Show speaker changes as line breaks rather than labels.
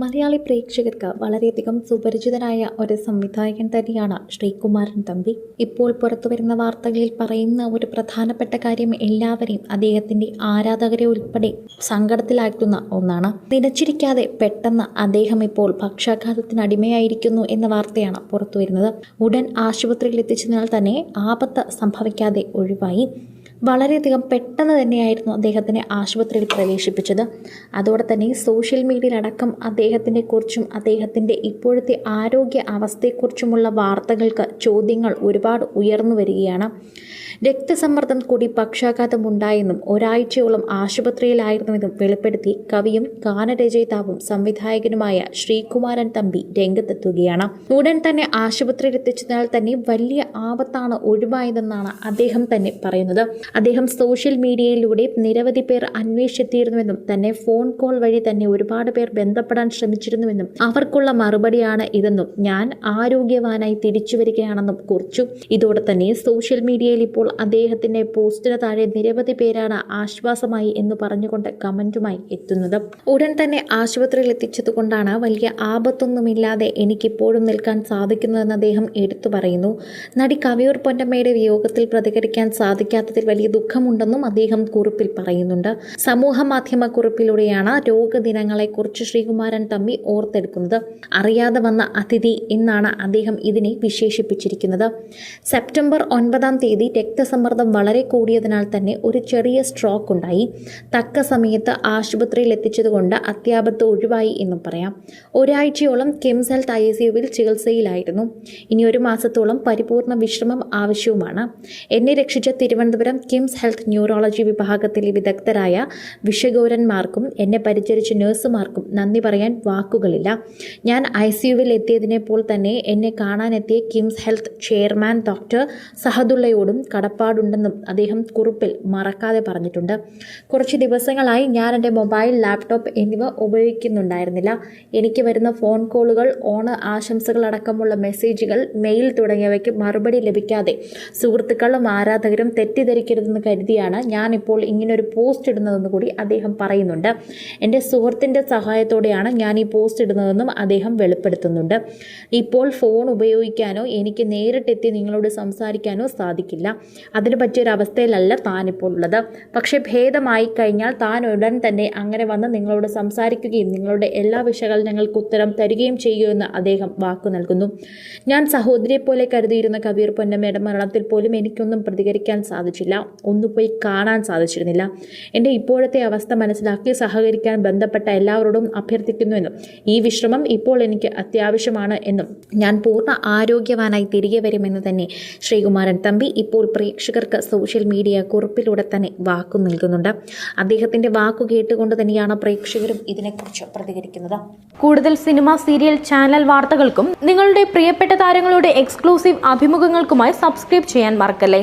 മലയാളി പ്രേക്ഷകർക്ക് വളരെയധികം സുപരിചിതനായ ഒരു സംവിധായകൻ തന്നെയാണ് ശ്രീകുമാരൻ തമ്പി. ഇപ്പോൾ പുറത്തുവരുന്ന വാർത്തകളിൽ പറയുന്ന ഒരു പ്രധാനപ്പെട്ട കാര്യം എല്ലാവരെയും അദ്ദേഹത്തിന്റെ ആരാധകരെ ഉൾപ്പെടെ സങ്കടത്തിലാക്കുന്ന ഒന്നാണ്. നിലച്ചിരിക്കാതെ പെട്ടെന്ന് അദ്ദേഹം ഇപ്പോൾ പക്ഷാഘാതത്തിന് അടിമയായിരിക്കുന്നു എന്ന വാർത്തയാണ് പുറത്തുവരുന്നത് ഉടൻ ആശുപത്രിയിൽ എത്തിച്ചതിനാൽ തന്നെ ആപത്ത് സംഭവിക്കാതെ ഒഴിവായി. വളരെയധികം പെട്ടെന്ന് തന്നെയായിരുന്നു അദ്ദേഹത്തിനെ ആശുപത്രിയിൽ പ്രവേശിപ്പിച്ചത്. അതോടെ തന്നെ സോഷ്യൽ മീഡിയയിലടക്കം അദ്ദേഹത്തിനെ കുറിച്ചും അദ്ദേഹത്തിന്റെ ഇപ്പോഴത്തെ ആരോഗ്യ അവസ്ഥയെക്കുറിച്ചുമുള്ള വാർത്തകൾക്ക് ചോദ്യങ്ങൾ ഒരുപാട് ഉയർന്നു വരികയാണ്. രക്തസമ്മർദ്ദം കൂടി പക്ഷാഘാതം ഉണ്ടായെന്നും ഒരാഴ്ചയോളം ആശുപത്രിയിലായിരുന്നുവെന്നും വെളിപ്പെടുത്തി കവിയും ഗാനരചയിതാവും സംവിധായകനുമായ ശ്രീകുമാരൻ തമ്പി രംഗത്തെത്തുകയാണ്. ഉടൻ തന്നെ ആശുപത്രിയിൽ എത്തിച്ചതിനാൽ തന്നെ വലിയ ആപത്താണ് ഒഴിവായതെന്നാണ് അദ്ദേഹം തന്നെ പറയുന്നത്. അദ്ദേഹം സോഷ്യൽ മീഡിയയിലൂടെ നിരവധി പേർ അന്വേഷിച്ചെത്തിയിരുന്നുവെന്നും തന്നെ ഫോൺ കോൾ വഴി തന്നെ ഒരുപാട് പേർ ബന്ധപ്പെടാൻ ശ്രമിച്ചിരുന്നുവെന്നും അവർക്കുള്ള മറുപടിയാണ് ഇതെന്നും ഞാൻ ആരോഗ്യവാനായി തിരിച്ചു വരികയാണെന്നും കുറിച്ചു. ഇതോടെ തന്നെ സോഷ്യൽ മീഡിയയിൽ ഇപ്പോൾ അദ്ദേഹത്തിന്റെ പോസ്റ്റിന് താഴെ നിരവധി പേരാണ് ആശ്വാസമായി എന്ന് പറഞ്ഞുകൊണ്ട് കമന്റുമായി എത്തുന്നത്. ഉടൻ തന്നെ ആശുപത്രിയിൽ എത്തിച്ചതുകൊണ്ടാണ് വലിയ ആപത്തൊന്നുമില്ലാതെ എനിക്കിപ്പോഴും നിൽക്കാൻ സാധിക്കുന്നതെന്ന് അദ്ദേഹം എടുത്തു പറയുന്നു. നടി കവിയൂർ പൊന്നമ്മയുടെ വിയോഗത്തിൽ പ്രതികരിക്കാൻ സാധിക്കാത്തതിൽ വലിയ ദുഃഖമുണ്ടെന്നും അദ്ദേഹം കുറിപ്പിൽ പറയുന്നുണ്ട്. സമൂഹ മാധ്യമ കുറിപ്പിലൂടെയാണ് രോഗദിനങ്ങളെക്കുറിച്ച് ശ്രീകുമാരൻ തമ്മി ഓർത്തെടുക്കുന്നത്. അറിയാതെ വന്ന അതിഥി എന്നാണ് അദ്ദേഹം ഇതിനെ വിശേഷിപ്പിച്ചിരിക്കുന്നത്. സെപ്റ്റംബർ ഒൻപതാം തീയതി രക്തസമ്മർദ്ദം വളരെ കൂടിയതിനാൽ തന്നെ ഒരു ചെറിയ സ്ട്രോക്ക് ഉണ്ടായി. തക്ക സമയത്ത് ആശുപത്രിയിൽ എത്തിച്ചതുകൊണ്ട് അത്യാപത്ത് ഒഴിവായി എന്നും പറയാം. ഒരാഴ്ചയോളം കിംസ് ഹെൽത്ത് ഐ ചികിത്സയിലായിരുന്നു. ഇനി ഒരു മാസത്തോളം പരിപൂർണ വിശ്രമം ആവശ്യവുമാണ്. എന്നെ രക്ഷിച്ച തിരുവനന്തപുരം കിംസ് ഹെൽത്ത് ന്യൂറോളജി വിഭാഗത്തിലെ വിദഗ്ധരായ വിഷഗൗരന്മാർക്കും എന്നെ പരിചരിച്ച നഴ്സുമാർക്കും നന്ദി പറയാൻ വാക്കുകളില്ല. ഞാൻ ഐ സി യുവിൽ പോൽ തന്നെ എന്നെ കാണാനെത്തിയ കിംസ് ഹെൽത്ത് ചെയർമാൻ ഡോക്ടർ സഹദുള്ളയോടും കടപ്പാടുണ്ടെന്നും അദ്ദേഹം കുറിപ്പിൽ മറക്കാതെ പറഞ്ഞിട്ടുണ്ട്. കുറച്ച് ദിവസങ്ങളായി ഞാൻ എന്റെ മൊബൈൽ ലാപ്ടോപ്പ് എന്നിവ ഉപയോഗിക്കുന്നുണ്ടായിരുന്നില്ല. എനിക്ക് വരുന്ന ഫോൺ കോളുകൾ ഓണ ആശംസകളടക്കമുള്ള മെസ്സേജുകൾ മെയിൽ തുടങ്ങിയവയ്ക്ക് മറുപടി ലഭിക്കാതെ സുഹൃത്തുക്കളും ആരാധകരും തെറ്റിദ്ധരിക്കരുതെന്ന് കരുതിയാണ് ഞാനിപ്പോൾ ഇങ്ങനൊരു പോസ്റ്റ് ഇടുന്നതെന്ന് കൂടി അദ്ദേഹം പറയുന്നുണ്ട്. എന്റെ സുഹൃത്തിന്റെ സഹായത്തോടെയാണ് ഞാൻ ഈ പോസ്റ്റ് ഇടുന്നതെന്നും അദ്ദേഹം വെളിപ്പെടുത്തുന്നുണ്ട്. ഇപ്പോൾ ഫോൺ ഉപയോഗിക്കാനോ എനിക്ക് നേരിട്ടെത്തി നിങ്ങളോട് സംസാരിക്കാനോ സാധിക്കില്ല. അതിന് പറ്റിയൊരവസ്ഥയിലല്ല താനിപ്പോൾ ഉള്ളത്. പക്ഷേ ഭേദമായി കഴിഞ്ഞാൽ താൻ ഉടൻ തന്നെ അങ്ങനെ വന്ന് നിങ്ങളോട് സംസാരിക്കുകയും നിങ്ങളുടെ എല്ലാ വിശകലനങ്ങൾക്ക് ഉത്തരം തരികയും ചെയ്യുമെന്ന് അദ്ദേഹം വാക്കു നൽകുന്നു. ഞാൻ സഹോദരിയെ പോലെ കരുതിയിരുന്ന കബീർ പൊന്നമ്മയുടെ മരണത്തിൽ പോലും എനിക്കൊന്നും പ്രതികരിക്കാൻ സാധിച്ചില്ല. ഒന്നു പോയി കാണാൻ സാധിച്ചിരുന്നില്ല. എന്റെ ഇപ്പോഴത്തെ അവസ്ഥ മനസ്സിലാക്കി സഹകരിക്കാൻ ബന്ധപ്പെട്ട എല്ലാവരോടും അഭ്യർത്ഥിക്കുന്നു അഭ്യർത്ഥിക്കുന്നുവെന്നും ഈ വിശ്രമം ഇപ്പോൾ എനിക്ക് അത്യാവശ്യമാണ് എന്നും ഞാൻ പൂർണ ആരോഗ്യവാനായി തിരികെ വരുമെന്ന് തന്നെ ശ്രീകുമാരൻ തമ്പി ഇപ്പോൾ പ്രേക്ഷകർക്ക് സോഷ്യൽ മീഡിയ കുറിപ്പിലൂടെ തന്നെ വാക്കു നൽകുന്നുണ്ട്. അദ്ദേഹത്തിന്റെ വാക്കു കേട്ടുകൊണ്ട് തന്നെയാണ് പ്രേക്ഷകരും ഇതിനെക്കുറിച്ച് പ്രതികരിക്കുന്നത്.
കൂടുതൽ സിനിമ സീരിയൽ ചാനൽ വാർത്തകൾക്കും നിങ്ങളുടെ പ്രിയപ്പെട്ട താരങ്ങളുടെ എക്സ്ക്ലൂസീവ് അഭിമുഖങ്ങൾക്കുമായി സബ്സ്ക്രൈബ് ചെയ്യാൻ മറക്കല്ലേ?